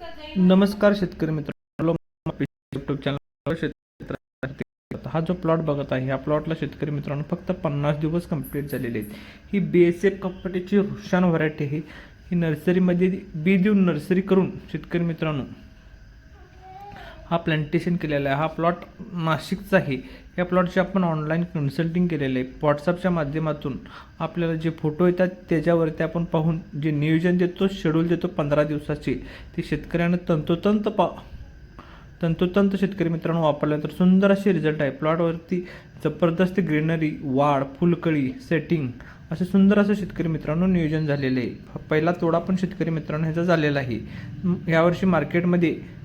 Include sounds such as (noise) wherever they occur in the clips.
नमस्कार शेतकरी मित्रांनो युट्यूब चॅनल शेतकरी हा जो प्लॉट बघत आहे ह्या प्लॉटला शेतकरी मित्रांनो फक्त पन्नास दिवस कंप्लीट झालेले आहेत. ही बी एस एफ कंपनीची रुशान व्हरायटी आहे. ही नर्सरीमध्ये बी देऊन नर्सरी करून शेतकरी मित्रांनो हा प्लांटेशन केलेला आहे. हा प्लॉट नाशिकचा आहे. या प्लॉटची आपण ऑनलाईन कन्सल्टिंग केलेलं आहे. व्हॉट्सअपच्या माध्यमातून आपल्याला जे फोटो येतात त्याच्यावरती आपण पाहून जे नियोजन देतो शेड्यूल देतो पंधरा दिवसाचे ते शेतकऱ्यानं तंतोतंत पा तंतोतंत शेतकरी मित्रांनो वापरल्यानंतर सुंदर असे रिझल्ट आहे. प्लॉटवरती जबरदस्त ग्रीनरी वाढ फुलकळी सेटिंग असे सुंदर असं शेतकरी मित्रांनो नियोजन झालेलं आहे. पहिला तोडा पण शेतकरी मित्रांनो ह्याचा झालेला आहे. यावर्षी मार्केटमध्ये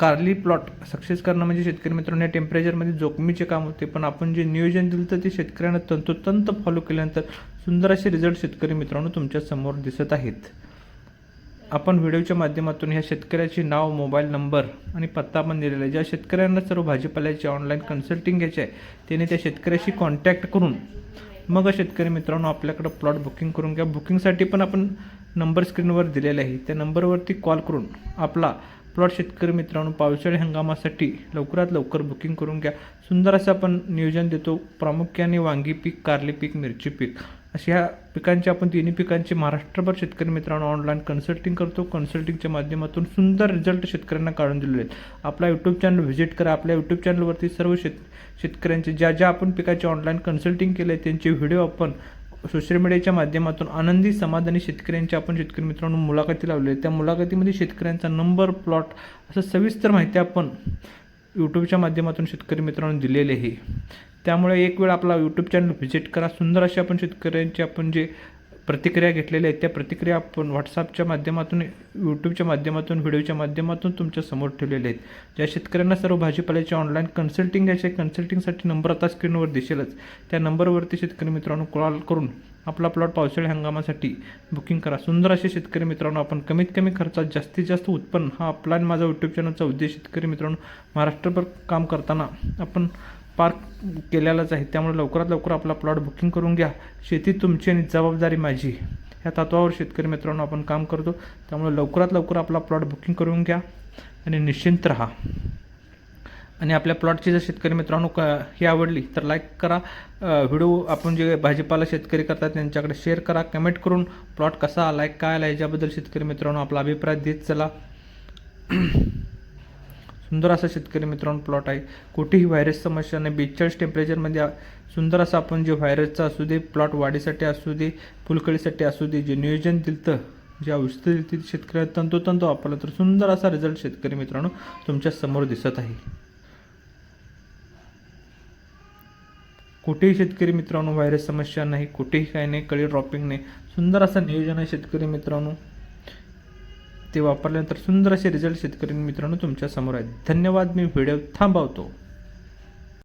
कार्ली प्लॉट सक्सेस करणं म्हणजे शेतकरी मित्रांनो या टेम्परेचरमध्ये जोखमीचे काम होते. पण आपण जे नियोजन दिलं तर ते शेतकऱ्यांना तंतोतंत फॉलो केल्यानंतर सुंदर असे रिझल्ट शेतकरी मित्रांनो तुमच्यासमोर दिसत आहेत. आपण व्हिडिओच्या माध्यमातून ह्या शेतकऱ्याचे नाव मोबाईल नंबर आणि पत्ता पण दिलेला आहे. ज्या शेतकऱ्यांना सर्व भाजीपाल्याचे ऑनलाईन कन्सल्टिंग घ्यायचे आहे त्याने त्या शेतकऱ्याशी कॉन्टॅक्ट करून मग शेतकरी मित्रांनो आपल्याकडं प्लॉट बुकिंग करून घ्या. बुकिंगसाठी पण आपण नंबर स्क्रीनवर दिलेला आहे. त्या नंबरवरती कॉल करून आपला प्लॉट शेतकरी मित्रांनो पावसाळी हंगामासाठी लवकरात लवकर बुकिंग करून घ्या. सुंदर असं आपण नियोजन देतो प्रामुख्याने वांगी पीक कारले पीक मिरची पीक. अशा ह्या पिकांचे आपण तिन्ही पिकांचे महाराष्ट्रभर शेतकरी मित्रांनो ऑनलाईन कन्सल्टिंग करतो. कन्सल्टिंगच्या माध्यमातून सुंदर रिझल्ट शेतकऱ्यांना काढून दिलेले आहेत. आपला यूट्यूब चॅनल व्हिजिट करा. आपल्या यूट्यूब चॅनलवरती सर्व शेत शेतकऱ्यांचे ज्या ज्या आपण पिकाचे ऑनलाईन कन्सल्टिंग केले त्यांचे व्हिडिओ आपण सोशल मीडियाच्या माध्यमातून आनंदी समाधानी शेतकऱ्यांच्या आपण शेतकरी मित्रांनो मुलाखती लावले त्या मुलाखतीमध्ये शेतकऱ्यांचा नंबर प्लॉट असं सविस्तर माहिती आपण यूट्यूबच्या माध्यमातून शेतकरी मित्रांनो दिलेले आहे. त्यामुळे एक वेळ आपला यूट्यूब चॅनल व्हिजिट करा. सुंदर असे आपण शेतकऱ्यांचे आपण जे प्रतिक्रिया घेतलेल्या आहेत त्या प्रतिक्रिया आपण व्हॉट्सअपच्या माध्यमातून यूट्यूबच्या माध्यमातून व्हिडिओच्या माध्यमातून तुमच्यासमोर ठेवलेले आहेत. ज्या शेतकऱ्यांना सर्व भाजीपाल्याचे ऑनलाईन कन्सल्टिंग घ्यायचे कन्सल्टिंगसाठी नंबर आता स्क्रीनवर दिसेलच. त्या नंबरवरती शेतकरी मित्रांनो कॉल करून आपला प्लॉट पावसाळी हंगामासाठी बुकिंग करा. सुंदर असे शेतकरी मित्रांनो आपण कमीत कमी खर्चात जास्तीत जास्त उत्पन्न हा आपला आणि माझा यूट्यूब चॅनलचा उद्देश शेतकरी मित्रांनो महाराष्ट्रभर काम करताना आपण पार केलेलाच आहे. त्यामुळे लवकरात लवकर आपला प्लॉट बुकिंग करून घ्या. शेती तुमची आणि जबाबदारी माझी. ह्या तत्वावर शेतकरी मित्रांनो आपण काम करतो. त्यामुळे लवकरात लवकर आपला प्लॉट बुकिंग करून घ्या आणि निश्चिंत राहा. आणि आपल्या प्लॉटची जर शेतकरी मित्रांनो क ही आवडली तर लाईक करा. व्हिडिओ आपण जे भाजीपाला शेतकरी करतात त्यांच्याकडे शेअर करा. कमेंट करून प्लॉट कसा आला आहे काय आला याच्याबद्दल शेतकरी मित्रांनो आपला अभिप्राय देत चला. (clears throat) सुंदर असा शेतकरी मित्रांनो प्लॉट आहे. कुठेही व्हायरस समस्या नाही. बेचाळीस टेम्परेचरमध्ये सुंदर असा आपण जे व्हायरसचा असू दे प्लॉट वाढीसाठी असू दे फुलकळीसाठी असू दे जे नियोजन दिलं जे औषधं दिली ती शेतकऱ्याला तंतोतंत वापरलं तर सुंदर असा रिझल्ट शेतकरी मित्रांनो तुमच्यासमोर दिसत आहे. कुठेही शेतकरी मित्रांनो व्हायरस समस्या नाही कुठेही काही नाही कळी ड्रॉपिंग नाही. सुंदर असं नियोजन आहे शेतकरी मित्रांनो. ते वापरल्यानंतर सुंदर असे रिझल्ट शेतकरी मित्रांनो तुमच्यासमोर आहेत. धन्यवाद. मी व्हिडिओ थांबवतो.